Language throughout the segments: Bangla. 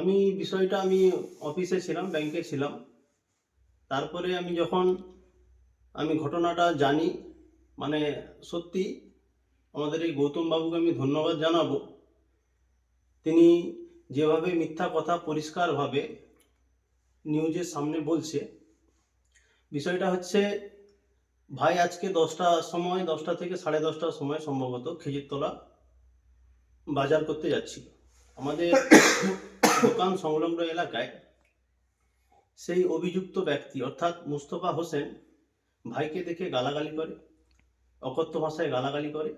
আমি বিষয়টা আমি অফিসে ছিলাম ব্যাংকে ছিলাম। তারপরে আমি যখন আমি ঘটনাটা জানি মানে সত্যি আমাদের এই গৌতম বাবুকে আমি ধন্যবাদ জানাব। তিনি যেভাবে মিথ্যা কথা পরিষ্কারভাবে নিউজের সামনে বলছে, বিষয়টা হচ্ছে ভাই আজকে দশটার সময়, দশটা থেকে সাড়ে দশটার সময় সম্ভবত খেজুরতলা বাজার করতে যাচ্ছিল। আমাদের দোকান সংলগ্ন এলাকায় সেই অভিযুক্ত ব্যক্তি, অর্থাৎ মুস্তফা হোসেন, ভাইকে দেখে গালাগালি করে, অকথ্য ভাষায় গালাগালি করে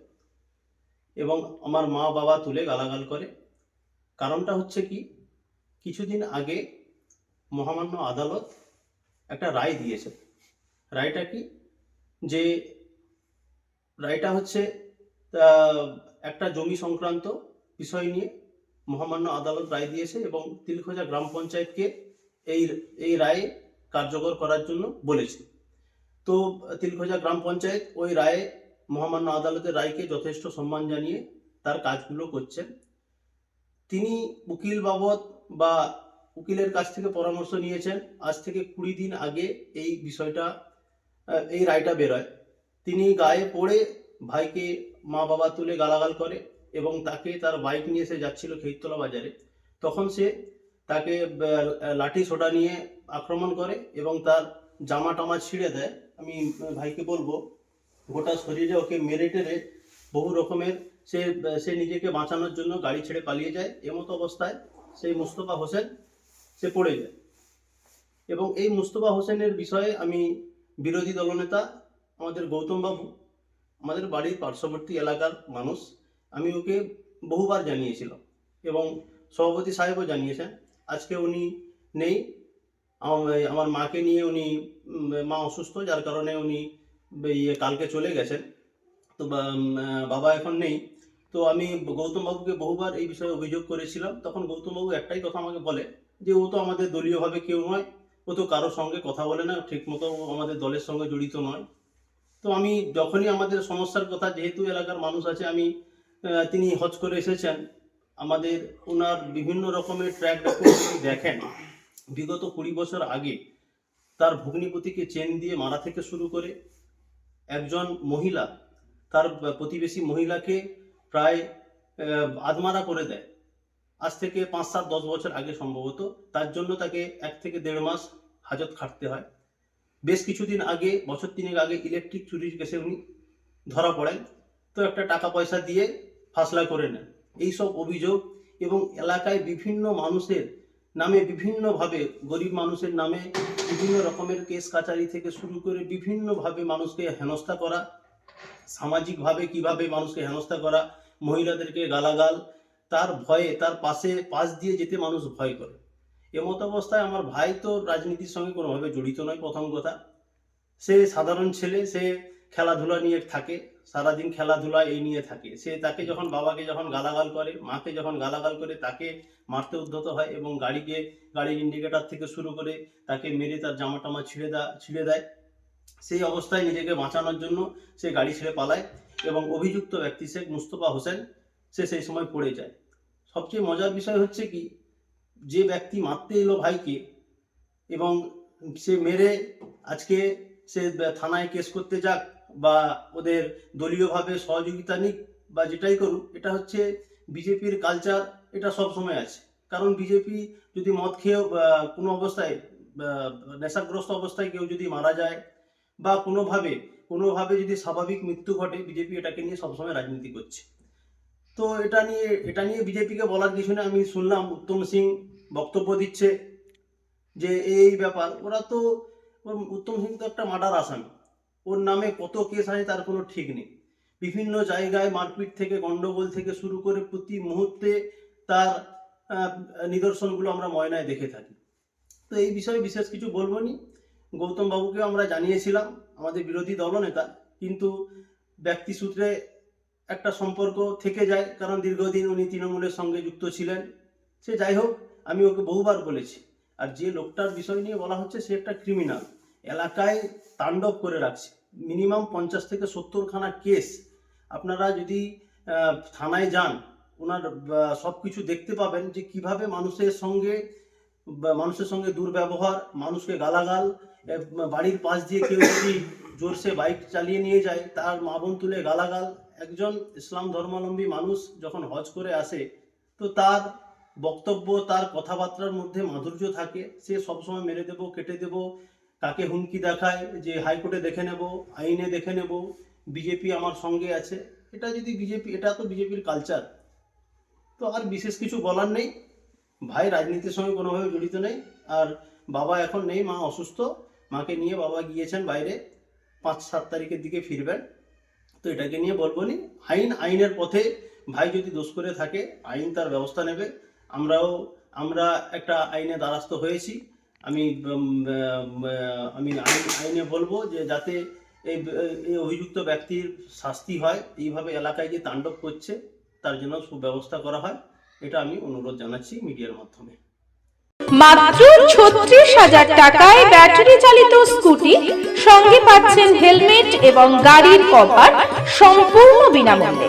এবং আমার মা বাবা তুলে গালাগাল করে। কারণটা হচ্ছে কি? কিছুদিন আগে মহামান্য আদালত একটা রায় দিয়েছে। রায়টা কি? যে রায়টা হচ্ছে একটা জমি সংক্রান্ত বিষয় নিয়ে মহামান্য আদালত রায় দিয়েছে এবং তিলখোজা গ্রাম পঞ্চায়েতকে এই এই রায় কার্যকর করার জন্য বলেছে। তো তিলখোজা গ্রাম পঞ্চায়েত ওই রায়ে মহামান্য আদালতের রায়কে যথেষ্ট সম্মান জানিয়ে তার কাজগুলো করছেন। তিনি উকিল বাবদ বা উকিলের কাছ থেকে পরামর্শ নিয়েছেন। আজ থেকে কুড়ি দিন আগে এই বিষয়টা এই রায়টা বেরোয়। তিনি গায়ে পড়ে ভাইকে মা বাবা তুলে গালাগাল করে। এবং তাকে তার বাইক নিয়ে সে যাচ্ছিল খেততলা বাজারে। তখন সে তাকে লাঠি সোটা নিয়ে আক্রমণ করে এবং তার জামা টামা ছিঁড়ে দেয়। আমি ভাইকে বলব, গোটা শরীরে ওকে মেরে টেরে বহু রকমের সে সে নিজেকে বাঁচানোর জন্য গাড়ি ছেড়ে পালিয়ে যায়। এমতো অবস্থায় সেই মুস্তফা হোসেন, সে পড়ে যায়। এবং এই মুস্তফা হোসেনের বিষয়ে আমি বিরোধী দলনেতা, আমাদের গৌতম বাবু আমাদের বাড়ির পার্শ্ববর্তী এলাকার মানুষ আমি ওকে বহুবার জানিয়েছিলাম এবং সভাপতি সাহেবও জানিয়েছেন। আজকে উনি নেই। আমার মাকে নিয়ে উনি মা অসুস্থ, যার কারণে উনি ইয়ে কালকে চলে গেছেন। তো বাবা এখন নেই। তো আমি গৌতমবাবুকে বহুবার এই বিষয়ে অভিযোগ করেছিলাম। তখন গৌতমবাবু একটাই কথা আমাকে বলে যে, ও তো আমাদের দলীয়ভাবে কেউ নয়। ও তো কারোর সঙ্গে কথা বলে না। ঠিক মতো আমাদের দলের সঙ্গে জড়িত নয়। তো আমি যখনই আমাদের সমস্যার কথা, যেহেতু এলাকার মানুষ আছে, আমি তিনি হজ করে এসেছেন। আমাদের ওনার বিভিন্ন রকমের ট্র্যাক রেকর্ড যদি দেখেন, বিগত কুড়ি বছর আগে তার ভগ্নিপতিকে চেন দিয়ে মারা থেকে শুরু করে একজন মহিলা, তার প্রতিবেশী মহিলাকে প্রায় আধমারা করে দেয়। আজ থেকে পাঁচ সাত দশ বছর আগে সম্ভবত। তার জন্য তাকে এক থেকে দেড় মাস হাজত খাটতে হয়। বেশ কিছুদিন আগে, বছর তিনেক আগে ইলেকট্রিক চুরির কেসে উনি ধরা পড়েন। তো একটা টাকা পয়সা দিয়ে ফাসলা করে নেন। এইসব অভিযোগ এবং এলাকায় বিভিন্ন মানুষের নামে বিভিন্নভাবে, গরিব মানুষের নামে বিভিন্ন রকমের কেস কাচারি থেকে শুরু করে বিভিন্নভাবে মানুষকে হেনস্থা করা, সামাজিকভাবে কীভাবে মানুষকে হেনস্থা করা, মহিলাদেরকে গালাগাল, তার ভয়ে, তার পাশে, পাশ দিয়ে যেতে মানুষ ভয় করে। এমত অবস্থায় আমার ভাই তো রাজনীতির সঙ্গে কোনোভাবে জড়িত নয়, প্রথম কথা। সে সাধারণ ছেলে, সে খেলাধুলা নিয়ে থাকে। সারাদিন খেলাধুলা এই নিয়ে থাকে। সে তাকে যখন বাবাকে যখন গালাগাল করে, মাকে যখন গালাগাল করে তাকে মারতে উদ্ধত হয় এবং গাড়িকে, গাড়ির ইন্ডিকেটার থেকে শুরু করে তাকে মেরে তার জামা টামা ছিঁড়ে দেয় ছিঁড়ে দেয়। সেই অবস্থায় নিজেকে বাঁচানোর জন্য সে গাড়ি ছেড়ে পালায় এবং অভিযুক্ত ব্যক্তি শেখ মুস্তফা হোসেন, সে সেই সময় পড়ে যায়। সবচেয়ে মজার বিষয় হচ্ছে কি, যে ব্যক্তি মারতে এলো ভাইকে এবং সে মেরে আজকে সে থানায় কেস করতে যাক বা ওদের দলীয়ভাবে সহযোগিতা নিক বা যেটাই করুক, এটা হচ্ছে বিজেপির কালচার এটা সব সময় আছে। কারণ বিজেপি যদি মদ খেয়েও, বা কোনো অবস্থায় নেশাগ্রস্ত অবস্থায় কেউ যদি মারা যায় বা কোনোভাবে কোনোভাবে যদি স্বাভাবিক মৃত্যু ঘটে, বিজেপি এটাকে নিয়ে সবসময় রাজনীতি করছে। তো এটা নিয়ে এটা নিয়ে বিজেপিকে বলার কিছু না আমি শুনলাম উত্তম সিং বক্তব্য দিচ্ছে যে, এই ব্যাপার, ওরা তো, উত্তম সিং তো একটা মার্ডার আসামি। ওর নামে কত কেস আছে তার কোনো ঠিক নেই। বিভিন্ন জায়গায় মারপিট থেকে, গন্ডগোল থেকে শুরু করে প্রতি মুহূর্তে তার নিদর্শনগুলো আমরা ময়নায় দেখে থাকি। তো এই বিষয়ে বিশেষ কিছু বলব নি। গৌতম বাবুকে আমরা জানিয়েছিলাম, আমাদের বিরোধী দলনেতা, কিন্তু ব্যক্তি সূত্রে একটা সম্পর্ক থেকে যায়, কারণ দীর্ঘদিন উনি তৃণমূলের সঙ্গে যুক্ত ছিলেন। সে যাই হোক, আমি ওকে বহুবার বলেছি। আর যে লোকটার বিষয় নিয়ে বলা হচ্ছে, সে একটা ক্রিমিনাল। এলাকায় তাণ্ডব করে রাখছে। মিনিমাম পঞ্চাশ থেকে সত্তরখানা কেস। আপনারা যদি থানায় যান, ওনার সব কিছু দেখতে পাবেন যে কীভাবে মানুষের সঙ্গে মানুষের সঙ্গে দুর্ব্যবহার, মানুষকে গালাগাল বাড়ির পাশ দিয়ে কেউ যদি জোরসে বাইক চালিয়ে নিয়ে যায়, তার মা বোন তুলে গালাগাল। একজন ইসলাম ধর্মাবলম্বী মানুষ যখন হজ করে আসে, তো তার বক্তব্য, তার কথাবার্তার মধ্যে মাধুর্য থাকে। সে সবসময় মেরে দেবো, কেটে দেবো কাকে হুমকি দেখায় যে হাইকোর্টে দেখে নেব, আইনে দেখে নেব, বিজেপি আমার সঙ্গে আছে। এটা যদি বিজেপি, এটা তো বিজেপির কালচার তো আর বিশেষ কিছু বলার নেই। ভাই রাজনীতির সঙ্গে কোনোভাবে জড়িত নেই। আর বাবা এখন নেই, মা অসুস্থ। মাকে নিয়ে বাবা গিয়েছেন বাইরে। পাঁচ সাত তারিখের দিকে ফিরবেন। তো এটাকে নিয়ে বলব নি আইন, আইনের পথে ভাই যদি দোষ করে থাকে, আইন তার ব্যবস্থা নেবে। আমরাও, আমরা একটা আইনে দ্বারস্থ হয়েছি। আমি আমি আইন, আইনে বলব যে যাতে এই অভিযুক্ত ব্যক্তির শাস্তি হয়, এইভাবে এলাকায় যে তাণ্ডব করছে, তার জন্য সুব্যবস্থা করা হয়, এটা আমি অনুরোধ জানাচ্ছি মিডিয়ার মাধ্যমে। মাত্র ছত্রিশ হাজার টাকায় ব্যাটারি চালিত স্কুটি, সঙ্গে পাচ্ছেন হেলমেট এবং গাড়ির কভার সম্পূর্ণ বিনামূল্যে।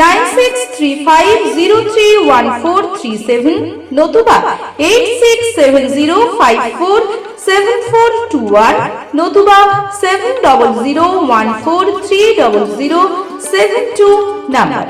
nine six three five zero three one four three seven নতুবা eight six seven zero five four seven four two one নতুবা seven double zero one four three double zero seven two number.